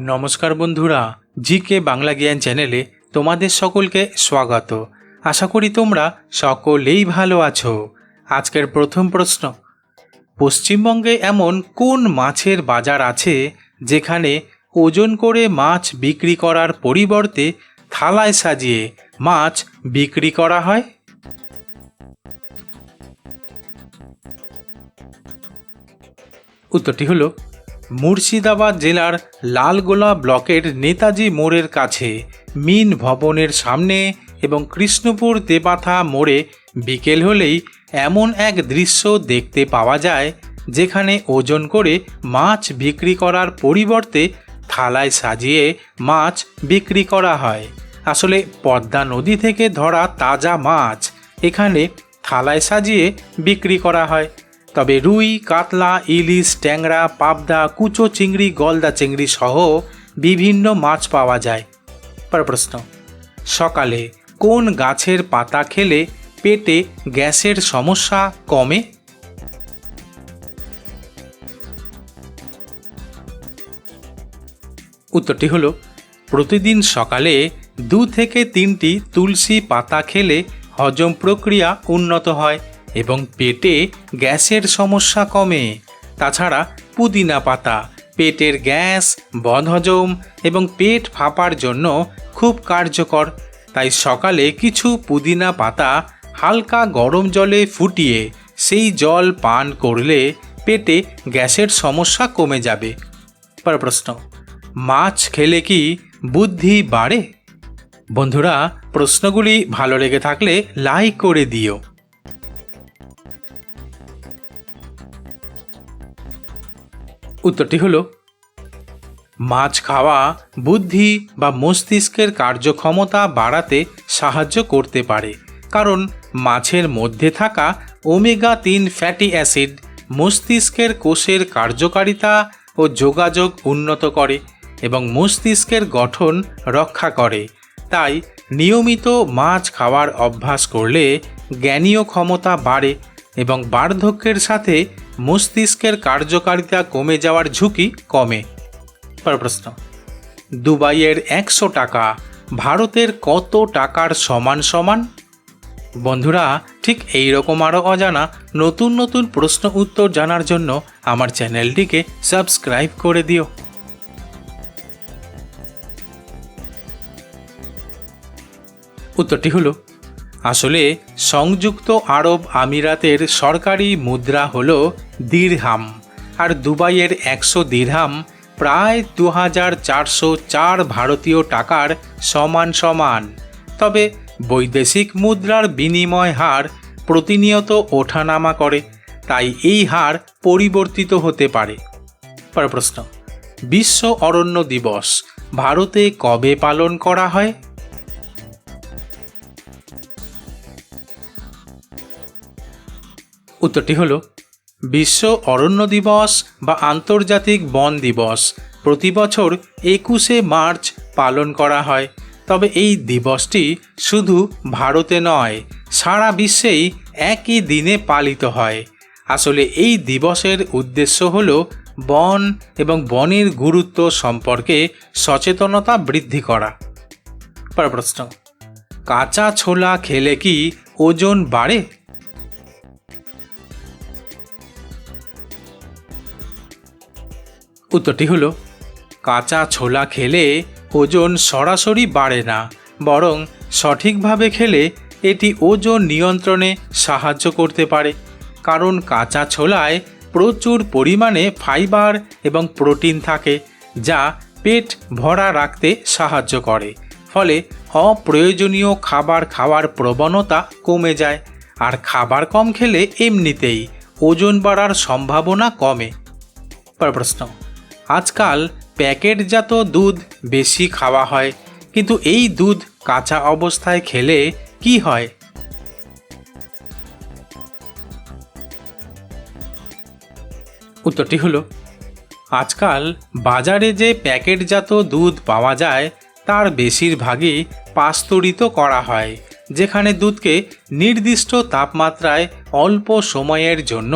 নমস্কার বন্ধুরা জি কে বাংলা জ্ঞান চ্যানেলে তোমাদের সকলকে স্বাগত। আশা করি তোমরা সকলেই ভালো আছো। আজকের প্রথম প্রশ্ন, পশ্চিমবঙ্গে এমন কোন মাছের বাজার আছে যেখানে ওজন করে মাছ বিক্রি করার পরিবর্তে থালায় সাজিয়ে মাছ বিক্রি করা হয়? উত্তরটি হলো মুর্শিদাবাদ জেলার লালগোলা ব্লকের নেতাজি মোড়ের কাছে মিন ভবনের সামনে এবং কৃষ্ণপুর দেবাথা মোড়ে বিকেল হলেই এমন এক দৃশ্য দেখতে পাওয়া যায়, যেখানে ওজন করে মাছ বিক্রি করার পরিবর্তে থালায় সাজিয়ে মাছ বিক্রি করা হয়। আসলে পদ্মা নদী থেকে ধরা তাজা মাছ এখানে থালায় সাজিয়ে বিক্রি করা হয়। তবে রুই, কাতলা, ইলিশ, ট্যাংরা, পাবদা, কুচো চিংড়ি, গলদা চিংড়ি সহ বিভিন্ন মাছ পাওয়া যায়। পর প্রশ্ন, সকালে কোন গাছের পাতা খেলে পেটে গ্যাসের সমস্যা কমে? উত্তরটি হলো, প্রতিদিন সকালে দু থেকে তিনটি তুলসী পাতা খেলে হজম প্রক্রিয়া উন্নত হয়। এবং পেটে গ্যাসের সমস্যা কমে। তাছাড়া পুদিনা পাতা, পেটের গ্যাস বদহজম এবং পেট ফাঁপার জন্য খুব কার্যকর। তাই সকালে কিছু পুদিনা পাতা হালকা গরম জলে ফুটিয়ে সেই জল পান করলে পেটে গ্যাসের সমস্যা কমে যাবে। পর প্রশ্ন, মাছ খেলে কি বুদ্ধি বাড়ে? বন্ধুরা, প্রশ্নগুলি ভালো লেগে থাকলে লাইক করে দিও। উত্তরটি হলো, মাছ খাওয়া বুদ্ধি বা মস্তিষ্কের কার্যক্ষমতা বাড়াতে সাহায্য করতে পারে, কারণ মাছের মধ্যে থাকা ওমেগা তিন ফ্যাটি অ্যাসিড মস্তিষ্কের কোষের কার্যকারিতা ও যোগাযোগ উন্নত করে এবং মস্তিষ্কের গঠন রক্ষা করে। তাই নিয়মিত মাছ খাওয়ার অভ্যাস করলে জ্ঞানীয় ক্ষমতা বাড়ে এবং বার্ধক্যের সাথে মস্তিষ্কের কার্যকারিতা কমে যাওয়ার ঝুঁকি কমে। পর প্রশ্ন। দুবাইয়ের একশো টাকা ভারতের কত টাকার সমান সমান? বন্ধুরা, ঠিক এই রকম আরও অজানা নতুন নতুন প্রশ্ন উত্তর জানার জন্য আমার চ্যানেলটিকে সাবস্ক্রাইব করে দিও। উত্তরটি হলো আসলে সংযুক্ত আরব আমিরাতের সরকারি মুদ্রা হল দিরহাম, আর দুবাইয়ের একশো দিরহাম প্রায় দু হাজার চারশো চার ভারতীয় টাকার সমান সমান। তবে বৈদেশিক মুদ্রার বিনিময় হার প্রতিনিয়ত ওঠানামা করে, তাই এই হার পরিবর্তিত হতে পারে। পর প্রশ্ন, বিশ্ব অরণ্য দিবস ভারতে কবে পালন করা হয়? উত্তরটি হলো, বিশ্ব অরণ্য দিবস বা আন্তর্জাতিক বন দিবস। প্রতি বছর একুশে মার্চ পালন করা হয়। তবে এই দিবসটি শুধু ভারতে নয়, সারা বিশ্বেই একই দিনে পালিত হয়। আসলে এই দিবসের উদ্দেশ্য হল বন এবং বনের গুরুত্ব সম্পর্কে সচেতনতা বৃদ্ধি করা। পর প্রশ্ন, কাঁচা ছোলা খেলে কি ওজন বাড়ে? উত্তরটি হলো, কাঁচা ছোলা খেলে ওজন সরাসরি বাড়ে না, বরং সঠিকভাবে খেলে এটি ওজন নিয়ন্ত্রণে সাহায্য করতে পারে। কারণ কাঁচা ছোলায় প্রচুর পরিমাণে ফাইবার এবং প্রোটিন থাকে, যা পেট ভরা রাখতে সাহায্য করে। ফলে অপ্রয়োজনীয় খাবার খাওয়ার প্রবণতা কমে যায়, আর খাবার কম খেলে এমনিতেই ওজন বাড়ার সম্ভাবনা কমে। পর প্রশ্ন। আজকাল প্যাকেটজাত দুধ বেশি খাওয়া হয়, কিন্তু এই দুধ কাঁচা অবস্থায় খেলে কি হয়? উত্তরটি হলো, আজকাল বাজারে যে প্যাকেটজাত দুধ পাওয়া যায়, তার বেশিরভাগই পাস্তরিত করা হয়, যেখানে দুধকে নির্দিষ্ট তাপমাত্রায় অল্প সময়ের জন্য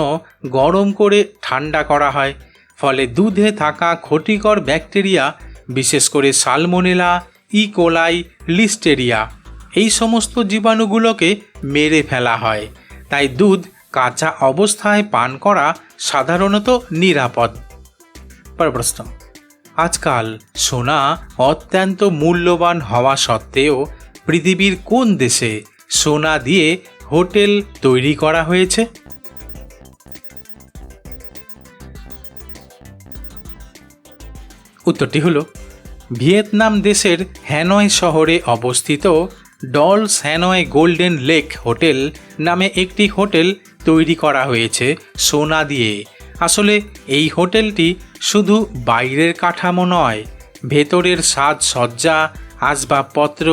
গরম করে ঠান্ডা করা হয়। ফলে দুধে থাকা ক্ষতিকর ব্যাকটেরিয়া, বিশেষ করে সালমোনেলা ইকোলাই লিস্টেরিয়া এই সমস্ত জীবাণুগুলোকে মেরে ফেলা হয়। তাই দুধ কাঁচা অবস্থায় পান করা সাধারণত নিরাপদ। পর প্রশ্ন। আজকাল সোনা অত্যন্ত মূল্যবান হওয়া সত্ত্বেও পৃথিবীর কোন দেশে সোনা দিয়ে হোটেল তৈরি করা হয়েছে? উত্তরটি হলো, ভিয়েতনাম দেশের হ্যানয় শহরে অবস্থিত Dolce Hanoi Golden Lake Hotel নামে একটি হোটেল তৈরি করা হয়েছে সোনা দিয়ে। আসলে এই হোটেলটি শুধু বাইরের কাঠামো নয়, ভেতরের সাজসজ্জা, আসবাবপত্র,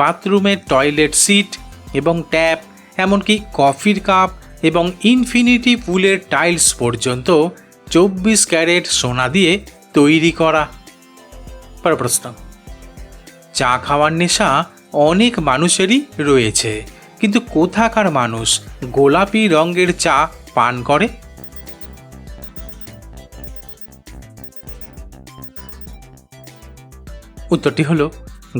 বাথরুমের টয়লেট সিট এবং ট্যাপ, এমনকি কফির কাপ এবং ইনফিনিটি পুলের টাইলস পর্যন্ত চব্বিশ ক্যারেট সোনা দিয়ে তৈরি করা। পর প্রশ্ন। চা খাওয়ার নেশা অনেক মানুষেরই রয়েছে, কিন্তু কোথাকার মানুষ গোলাপি রঙের চা পান করে? উত্তরটি হলো,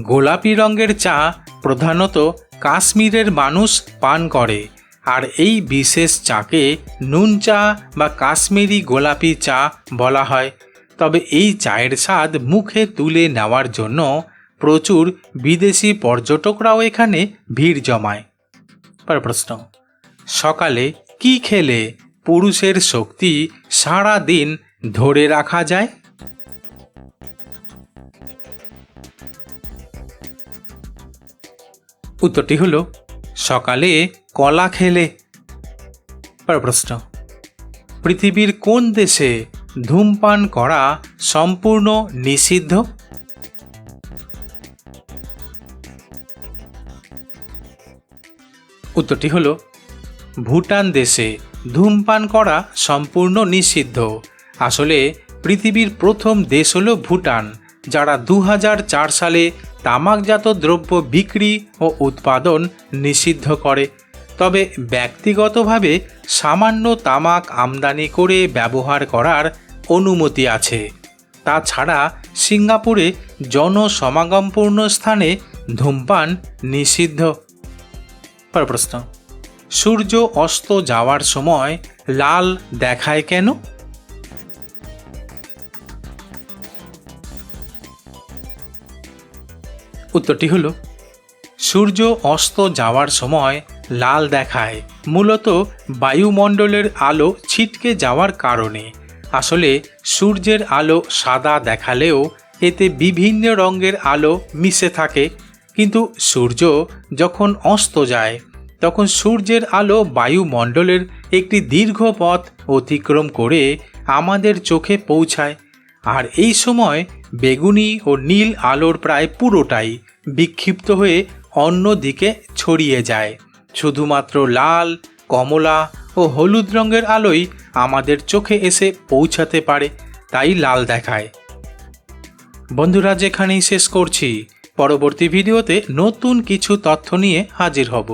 গোলাপি রঙের চা প্রধানত কাশ্মীরের মানুষ পান করে, আর এই বিশেষ চাকে নুন চা বা কাশ্মীরি গোলাপি চা বলা হয়। তবে এই চায়ের স্বাদ মুখে তুলে নেওয়ার জন্য প্রচুর বিদেশি পর্যটকরাও এখানে ভিড় জমায়। পর প্রশ্ন, সকালে কি খেলে পুরুষের শক্তি সারা দিন ধরে রাখা যায়? উত্তরটি হলো, সকালে কলা খেলে। পর প্রশ্ন, পৃথিবীর কোন দেশে ধূমপান করা সম্পূর্ণ নিষিদ্ধ? উত্তরটি হলো, ভুটান দেশে ধূমপান করা সম্পূর্ণ নিষিদ্ধ। আসলে পৃথিবীর প্রথম দেশ হল ভুটান, যারা দু হাজার চার সালে তামাকজাত দ্রব্য বিক্রি ও উৎপাদন নিষিদ্ধ করে। তবে ব্যক্তিগতভাবে সামান্য তামাক আমদানি করে ব্যবহার করার অনুমতি আছে। তাছাড়া সিঙ্গাপুরে জনসমাগমপূর্ণ স্থানে ধূমপান নিষিদ্ধ। পর প্রশ্ন, সূর্য অস্ত যাওয়ার সময় লাল দেখায় কেন? উত্তরটি হলো, সূর্য অস্ত যাওয়ার সময় লাল দেখায়। মূলত বায়ুমণ্ডলের আলো ছিটকে যাওয়ার কারণে। আসলে সূর্যের আলো সাদা দেখালেও এতে বিভিন্ন রঙের আলো মিশে থাকে। কিন্তু সূর্য যখন অস্ত যায়, তখন সূর্যের আলো বায়ুমণ্ডলের একটি দীর্ঘ পথ অতিক্রম করে আমাদের চোখে পৌঁছায়। আর এই সময় বেগুনি ও নীল আলোর প্রায় পুরোটাই বিক্ষিপ্ত হয়ে অন্য দিকে ছড়িয়ে যায়। শুধুমাত্র লাল কমলা ও হলুদ রঙের আলোই আমাদের চোখে এসে পৌঁছাতে পারে, তাই লাল দেখায়। বন্ধুরা, যেখানেই শেষ করছি, পরবর্তী ভিডিওতে নতুন কিছু তথ্য নিয়ে হাজির হব।